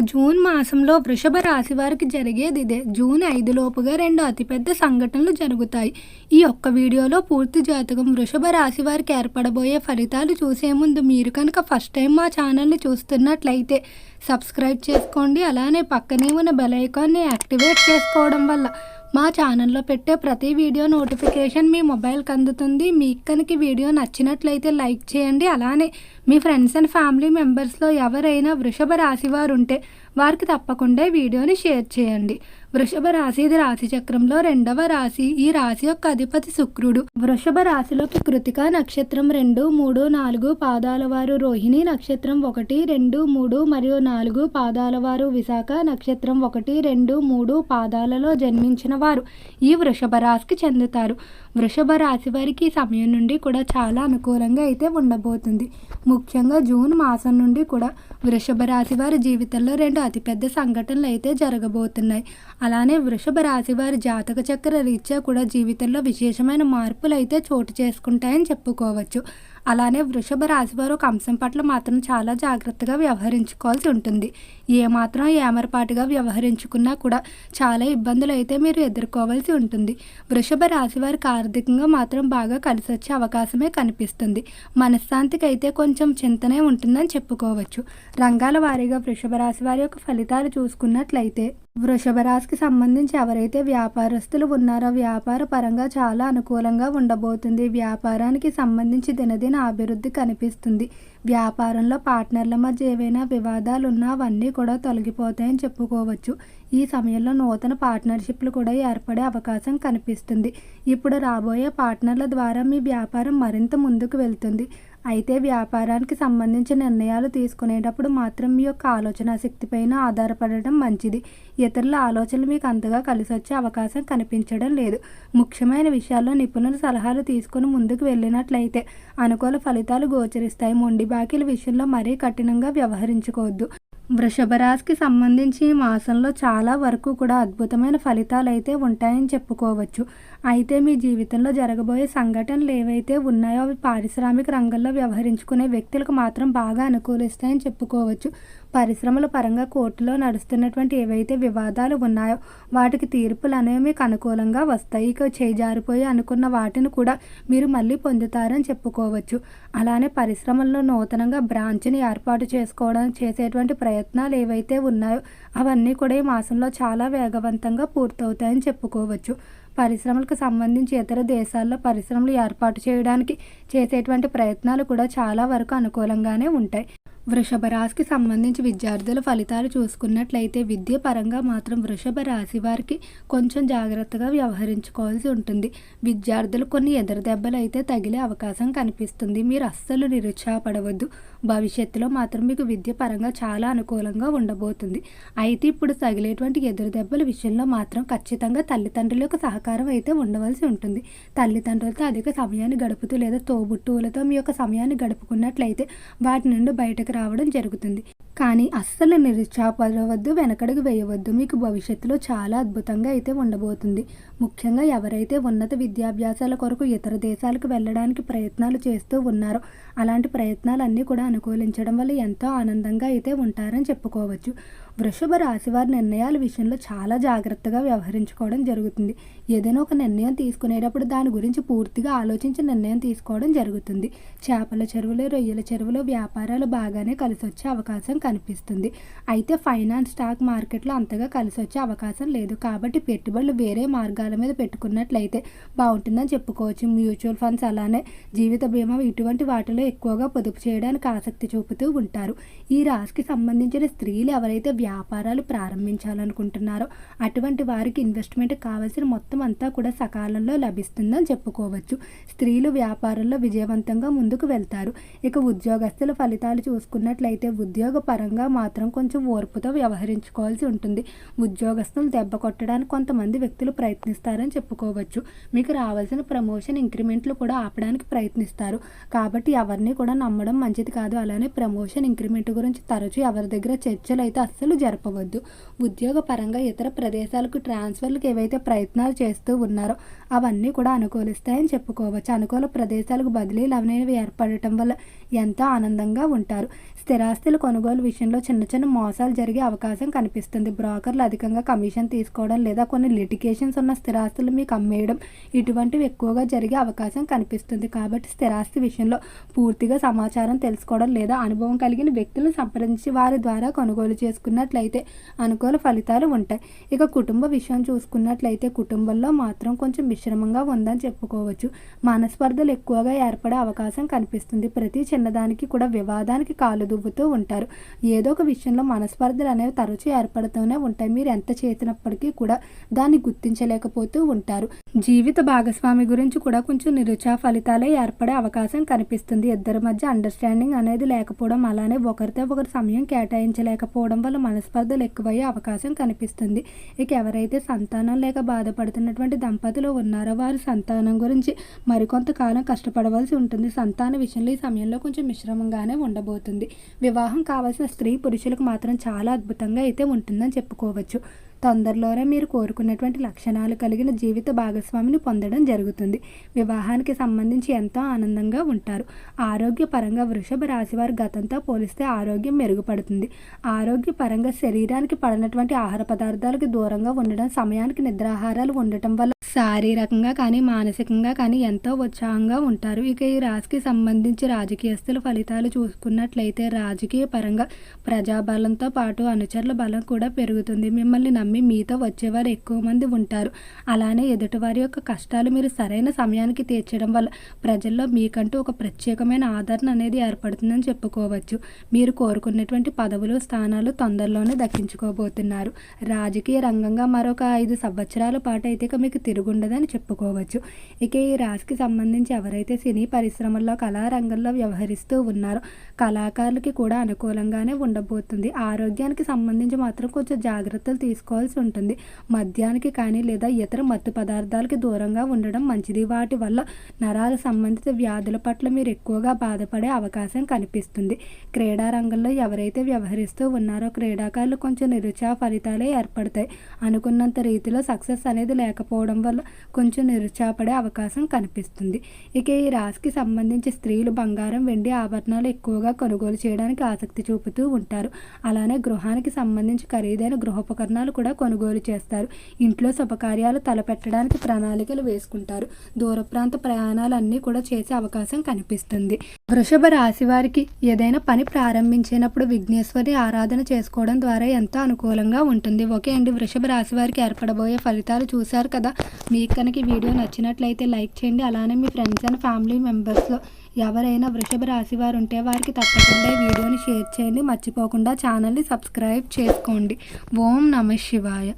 June మాసంలో వృషభ రాశి వారికి జరిగేది ఇదే. జూన్ ఐదు లోపుగా రెండు అతిపెద్ద సంఘటనలు జరుగుతాయి. ఈ ఒక్క వీడియోలో పూర్తి జాతకం వృషభ రాశి వారికి ఏర్పడబోయే ఫలితాలు చూసే ముందు మీరు కనుక ఫస్ట్ టైం మా ఛానల్ని చూస్తున్నట్లయితే సబ్స్క్రైబ్ చేసుకోండి. అలానే పక్కనే ఉన్న బెల్ ఐకాన్ని యాక్టివేట్ చేసుకోవడం వల్ల మా ఛానల్లో పెట్టే ప్రతి వీడియో నోటిఫికేషన్ మీ మొబైల్కి అందుతుంది. మీకు కనుక వీడియో నచ్చినట్లయితే లైక్ చేయండి. అలానే మీ ఫ్రెండ్స్ అండ్ ఫ్యామిలీ మెంబర్స్లో ఎవరైనా వృషభ రాశి వారు ఉంటే వారికి తప్పకుండా వీడియోని షేర్ చేయండి. వృషభ రాశి ఇది రాశి చక్రంలో రెండవ రాశి. ఈ రాశి యొక్క అధిపతి శుక్రుడు. వృషభ రాశిలోకి కృతిక నక్షత్రం రెండు మూడు నాలుగు పాదాల వారు. రోహిణి నక్షత్రం ఒకటి రెండు మూడు మరియు నాలుగు పాదాల వారు. విశాఖ నక్షత్రం ఒకటి రెండు మూడు పాదాలలో జన్మించిన వారు ఈ వృషభ రాశికి చెందుతారు. వృషభ రాశి వారికి ఈ సమయం నుండి కూడా చాలా అనుకూలంగా అయితే ఉండబోతుంది. ముఖ్యంగా జూన్ మాసం నుండి కూడా వృషభ రాశి వారి జీవితంలో రెండు అతిపెద్ద సంఘటనలు అయితే జరగబోతున్నాయి. అలానే వృషభ రాశి వారి జాతక చక్ర రీత్యా కూడా జీవితంలో విశేషమైన మార్పులు అయితే చోటు చేసుకుంటాయని చెప్పుకోవచ్చు. అలానే వృషభ రాశి వారు ఒక అంశం పట్ల మాత్రం చాలా జాగ్రత్తగా వ్యవహరించుకోవాల్సి ఉంటుంది. ఏమాత్రం ఏమరపాటుగా వ్యవహరించుకున్నా కూడా చాలా ఇబ్బందులు అయితే మీరు ఎదుర్కోవాల్సి ఉంటుంది. వృషభ రాశి వారికి ఆర్థికంగా మాత్రం బాగా కలిసి వచ్చే అవకాశమే కనిపిస్తుంది. మనశ్శాంతికి అయితే కొంచెం చింతనే ఉంటుందని చెప్పుకోవచ్చు. రంగాల వారీగా వృషభ రాశి వారి యొక్క ఫలితాలు చూసుకున్నట్లయితే వృషభ రాశికి సంబంధించి ఎవరైతే వ్యాపారస్తులు ఉన్నారో వ్యాపార పరంగా చాలా అనుకూలంగా ఉండబోతుంది. వ్యాపారానికి సంబంధించి దినదిన అభివృద్ధి కనిపిస్తుంది. వ్యాపారంలో పార్ట్నర్ల మధ్య ఏవైనా వివాదాలు ఉన్నా అవన్నీ కూడా తొలగిపోతాయని చెప్పుకోవచ్చు. ఈ సమయంలో నూతన పార్ట్నర్షిప్లు కూడా ఏర్పడే అవకాశం కనిపిస్తుంది. ఇప్పుడు రాబోయే పార్ట్నర్ల ద్వారా మీ వ్యాపారం మరింత ముందుకు వెళ్తుంది. అయితే వ్యాపారానికి సంబంధించిన నిర్ణయాలు తీసుకునేటప్పుడు మాత్రం మీ యొక్క ఆలోచన శక్తిపైన ఆధారపడటం మంచిది. ఇతరుల ఆలోచనలు మీకు అంతగా కలిసి వచ్చే అవకాశం కనిపించడం లేదు. ముఖ్యమైన విషయాల్లో నిపుణుల సలహాలు తీసుకుని ముందుకు వెళ్ళినట్లయితే అనుకూల ఫలితాలు గోచరిస్తాయి. మొండి బాకీల విషయంలో మరీ కఠినంగా వ్యవహరించుకోవద్దు. వృషభ రాశికి సంబంధించి ఈ మాసంలో చాలా వరకు కూడా అద్భుతమైన ఫలితాలు అయితే ఉంటాయని చెప్పుకోవచ్చు. అయితే మీ జీవితంలో జరగబోయే సంఘటనలు ఏవైతే ఉన్నాయో అవి పారిశ్రామిక రంగంలో వ్యవహరించుకునే వ్యక్తులకు మాత్రం బాగా అనుకూలిస్తాయని చెప్పుకోవచ్చు. పరిశ్రమల పరంగా కోర్టులో నడుస్తున్నటువంటి ఏవైతే వివాదాలు ఉన్నాయో వాటికి తీర్పులు అనేవి మీకు అనుకూలంగా వస్తాయి. ఇక చేజారిపోయి అనుకున్న వాటిని కూడా మీరు మళ్ళీ పొందుతారని చెప్పుకోవచ్చు. అలానే పరిశ్రమల్లో నూతనంగా బ్రాంచ్ని ఏర్పాటు చేసుకోవడానికి చేసేటువంటి ప్రయత్నాలు ఏవైతే ఉన్నాయో అవన్నీ కూడా ఈ మాసంలో చాలా వేగవంతంగా పూర్తవుతాయని చెప్పుకోవచ్చు. పరిశ్రమలకు సంబంధించి ఇతర దేశాల్లో పరిశ్రమలు ఏర్పాటు చేయడానికి చేసేటువంటి ప్రయత్నాలు కూడా చాలా వరకు అనుకూలంగానే ఉంటాయి. వృషభ రాశికి సంబంధించి విద్యార్థుల ఫలితాలు చూసుకున్నట్లయితే విద్య పరంగా మాత్రం వృషభ రాశి వారికి కొంచెం జాగ్రత్తగా వ్యవహరించుకోవాల్సి ఉంటుంది. విద్యార్థులు కొన్ని ఎదురు దెబ్బలు అయితే తగిలే అవకాశం కనిపిస్తుంది. మీరు అస్సలు నిరుత్సాహపడవద్దు. భవిష్యత్తులో మాత్రం మీకు విద్య పరంగా చాలా అనుకూలంగా ఉండబోతుంది. అయితే ఇప్పుడు తగిలేటువంటి ఎదురు దెబ్బల విషయంలో మాత్రం ఖచ్చితంగా తల్లిదండ్రుల యొక్క సహకారం అయితే ఉండవలసి ఉంటుంది. తల్లిదండ్రులతో అధిక సమయాన్ని గడుపుతూ లేదా తోబుట్టువులతో మీ యొక్క సమయాన్ని గడుపుకున్నట్లయితే వాటి నుండి బయటకు రావడం జరుగుతుంది. కానీ అస్సలు నిరుత్సాహపడవద్దు వెనకడుగు వేయవద్దు. మీకు భవిష్యత్తులో చాలా అద్భుతంగా అయితే ఉండబోతుంది. ముఖ్యంగా ఎవరైతే ఉన్నత విద్యాభ్యాసాల కొరకు ఇతర దేశాలకు వెళ్ళడానికి ప్రయత్నాలు చేస్తూ ఉన్నారో అలాంటి ప్రయత్నాలన్నీ కూడా అనుకూలించడం వల్ల ఎంతో ఆనందంగా అయితే ఉంటారని చెప్పుకోవచ్చు. వృషభ రాశి వారి నిర్ణయాల విషయంలో చాలా జాగ్రత్తగా వ్యవహరించుకోవడం జరుగుతుంది. ఏదైనా ఒక నిర్ణయం తీసుకునేటప్పుడు దాని గురించి పూర్తిగా ఆలోచించి నిర్ణయం తీసుకోవడం జరుగుతుంది. చేపల చెరువులు రొయ్యల చెరువులు వ్యాపారాలు బాగానే కలిసి వచ్చే అవకాశం కనిపిస్తుంది. అయితే ఫైనాన్స్ స్టాక్ మార్కెట్లో అంతగా కలిసి వచ్చే అవకాశం లేదు. కాబట్టి పెట్టుబడులు వేరే మార్గాల మీద పెట్టుకున్నట్లయితే బాగుంటుందని చెప్పుకోవచ్చు. మ్యూచువల్ ఫండ్స్ అలానే జీవిత బీమా ఇటువంటి వాటిలో ఎక్కువగా పొదుపు చేయడానికి ఆసక్తి చూపుతూ ఉంటారు. ఈ రాశికి సంబంధించిన స్త్రీలు ఎవరైతే వ్యాపారాలు ప్రారంభించాలనుకుంటున్నారో అటువంటి వారికి ఇన్వెస్ట్మెంట్ కావాల్సిన మొత్తం అంతా కూడా సకాలంలో లభిస్తుందని చెప్పుకోవచ్చు. స్త్రీలు వ్యాపారంలో విజయవంతంగా ముందుకు వెళ్తారు. ఇక ఉద్యోగస్తుల ఫలితాలు చూసుకున్నట్లయితే ఉద్యోగ పరంగా మాత్రం కొంచెం ఓర్పుతో వ్యవహరించుకోవాల్సి ఉంటుంది. ఉద్యోగస్తులు దెబ్బ కొట్టడానికి కొంతమంది వ్యక్తులు ప్రయత్నిస్తారని చెప్పుకోవచ్చు. మీకు రావాల్సిన ప్రమోషన్ ఇంక్రిమెంట్లు కూడా ఆపడానికి ప్రయత్నిస్తారు. కాబట్టి ఎవరిని కూడా నమ్మడం మంచిది కాదు. అలానే ప్రమోషన్ ఇంక్రిమెంట్ గురించి తరచూ ఎవరి దగ్గర చర్చలు అయితే అస్సలు జరపవద్దు. ఉద్యోగపరంగా ఇతర ప్రదేశాలకు ట్రాన్స్ఫర్లకు ఏవైతే ప్రయత్నాలు చేస్తూ ఉన్నారో అవన్నీ కూడా అనుకూలిస్తాయని చెప్పుకోవచ్చు. అనుకూల ప్రదేశాలకు బదిలీలు అనేవి ఏర్పడటం వల్ల ఎంతో ఆనందంగా ఉంటారు. స్థిరాస్తుల కొనుగోలు విషయంలో చిన్న చిన్న మోసాలు జరిగే అవకాశం కనిపిస్తుంది. బ్రోకర్లు అధికంగా కమిషన్ తీసుకోవడం లేదా కొన్ని లిటికేషన్స్ ఉన్న స్థిరాస్తులు మీకు అమ్మేయడం ఇటువంటివి ఎక్కువగా జరిగే అవకాశం కనిపిస్తుంది. కాబట్టి స్థిరాస్తి విషయంలో పూర్తిగా సమాచారం తెలుసుకోవడం లేదా అనుభవం కలిగిన వ్యక్తులను సంప్రదించి వారి ద్వారా కొనుగోలు చేసుకున్న చేసుకున్నట్లయితే అనుకూల ఫలితాలు ఉంటాయి. ఇక కుటుంబ విషయం చూసుకున్నట్లయితే కుటుంబంలో మాత్రం కొంచెం మిశ్రమంగా ఉందని చెప్పుకోవచ్చు. మనస్పర్ధలు ఎక్కువగా ఏర్పడే అవకాశం కనిపిస్తుంది. ప్రతి చిన్నదానికి కూడా వివాదానికి కాలు దువ్వుతూ ఉంటారు. ఏదో ఒక విషయంలో మనస్పర్ధలు అనేవి తరచూ ఏర్పడుతూనే ఉంటాయి. మీరు ఎంత చేసినప్పటికీ కూడా దాన్ని గుర్తించలేకపోతూ ఉంటారు. జీవిత భాగస్వామి గురించి కూడా కొంచెం నిరుచా ఫలితాలే ఏర్పడే అవకాశం కనిపిస్తుంది. ఇద్దరి మధ్య అండర్స్టాండింగ్ అనేది లేకపోవడం అలానే ఒకరితో ఒకరు సమయం కేటాయించలేకపోవడం వల్ల మనస్పర్ధలు ఎక్కువయ్యే అవకాశం కనిపిస్తుంది. ఇక ఎవరైతే సంతానం లేక బాధపడుతున్నటువంటి దంపతులు ఉన్నారో వారి సంతానం గురించి మరికొంతకాలం కష్టపడవలసి ఉంటుంది. సంతాన విషయంలో ఈ సమయంలో కొంచెం మిశ్రమంగానే ఉండబోతుంది. వివాహం కావాల్సిన స్త్రీ పురుషులకు మాత్రం చాలా అద్భుతంగా అయితే ఉంటుందని చెప్పుకోవచ్చు. తొందరలోనే మీరు కోరుకున్నటువంటి లక్షణాలు కలిగిన జీవిత భాగస్వామిని పొందడం జరుగుతుంది. వివాహానికి సంబంధించి ఎంతో ఆనందంగా ఉంటారు. ఆరోగ్యపరంగా వృషభ రాశివారు గతంతో పోలిస్తే ఆరోగ్యం మెరుగుపడుతుంది. ఆరోగ్యపరంగా శరీరానికి పడినటువంటి ఆహార పదార్థాలకు దూరంగా ఉండడం సమయానికి నిద్రాహారాలు ఉండటం వల్ల శారీరకంగా కానీ మానసికంగా కానీ ఎంతో ఉత్సాహంగా ఉంటారు. ఇక ఈ రాశికి సంబంధించి రాజకీయస్తుల ఫలితాలు చూసుకున్నట్లయితే రాజకీయ పరంగా ప్రజాబలంతో పాటు అనుచరుల బలం కూడా పెరుగుతుంది. మిమ్మల్ని నమ్మి మీతో వచ్చేవారు ఎక్కువ మంది ఉంటారు. అలానే ఎదుటివారి యొక్క కష్టాలు మీరు సరైన సమయానికి తీర్చడం వల్ల ప్రజల్లో మీకంటూ ఒక ప్రత్యేకమైన ఆదరణ అనేది ఏర్పడుతుందని చెప్పుకోవచ్చు. మీరు కోరుకున్నటువంటి పదవులు స్థానాలు తొందరలోనే దక్కించుకోబోతున్నారు. రాజకీయ రంగంగా మరొక ఐదు సంవత్సరాల పాటు అయితే ఇక మీకు తిరుగుండదని చెప్పుకోవచ్చు. ఇక ఈ రాశికి సంబంధించి ఎవరైతే సినీ పరిశ్రమల్లో కళారంగంలో వ్యవహరిస్తూ ఉన్నారో కళాకారులకి కూడా అనుకూలంగానే ఉండబోతుంది. ఆరోగ్యానికి సంబంధించి మాత్రం కొంచెం జాగ్రత్తలు తీసుకోవాల్సి ఉంటుంది. మద్యానికి కానీ లేదా ఇతర మత్తు పదార్థాలకి దూరంగా ఉండడం మంచిది. వాటి వల్ల నరాల సంబంధిత వ్యాధుల పట్ల మీరు ఎక్కువగా బాధపడే అవకాశం కనిపిస్తుంది. క్రీడా రంగంలో ఎవరైతే వ్యవహరిస్తూ ఉన్నారో క్రీడాకారులు కొంచెం నిరుత్సాహ ఫలితాలే ఏర్పడతాయి. అనుకున్నంత రీతిలో సక్సెస్ అనేది లేకపోవడం వల్ల కొంచెం నిరుత్సాహపడే అవకాశం కనిపిస్తుంది. ఇక ఈ రాశికి సంబంధించి స్త్రీలు బంగారం వెండి ఆభరణాలు ఎక్కువగా కొనుగోలు చేయడానికి ఆసక్తి చూపుతూ ఉంటారు. అలానే గృహానికి సంబంధించి ఖరీదైన గృహోపకరణాలు కూడా కొనుగోలు చేస్తారు. ఇంట్లో శుభకార్యాలు తలపెట్టడానికి ప్రణాళికలు వేసుకుంటారు. దూర ప్రాంత ప్రయాణాలు అన్నీ కూడా చేసే అవకాశం కనిపిస్తుంది. వృషభ రాశి వారికి ఏదైనా పని ప్రారంభించినప్పుడు విఘ్నేశ్వరి ఆరాధన చేసుకోవడం ద్వారా ఎంతో అనుకూలంగా ఉంటుంది. ఓకే అండి వృషభ రాశి వారికి ఏర్పడబోయే ఫలితాలు చూశారు కదా? మీకు కనుక వీడియో నచ్చినట్లయితే లైక్ చేయండి. అలానే మీ ఫ్రెండ్స్ అండ్ ఫ్యామిలీ మెంబర్స్లో ఎవరైనా వృషభ రాశి వారు ఉంటే వారికి తప్పకుండా ఈ వీడియోని షేర్ చేయండి. మర్చిపోకుండా ఛానల్ని సబ్స్క్రైబ్ చేసుకోండి. ఓం నమ శివాయ.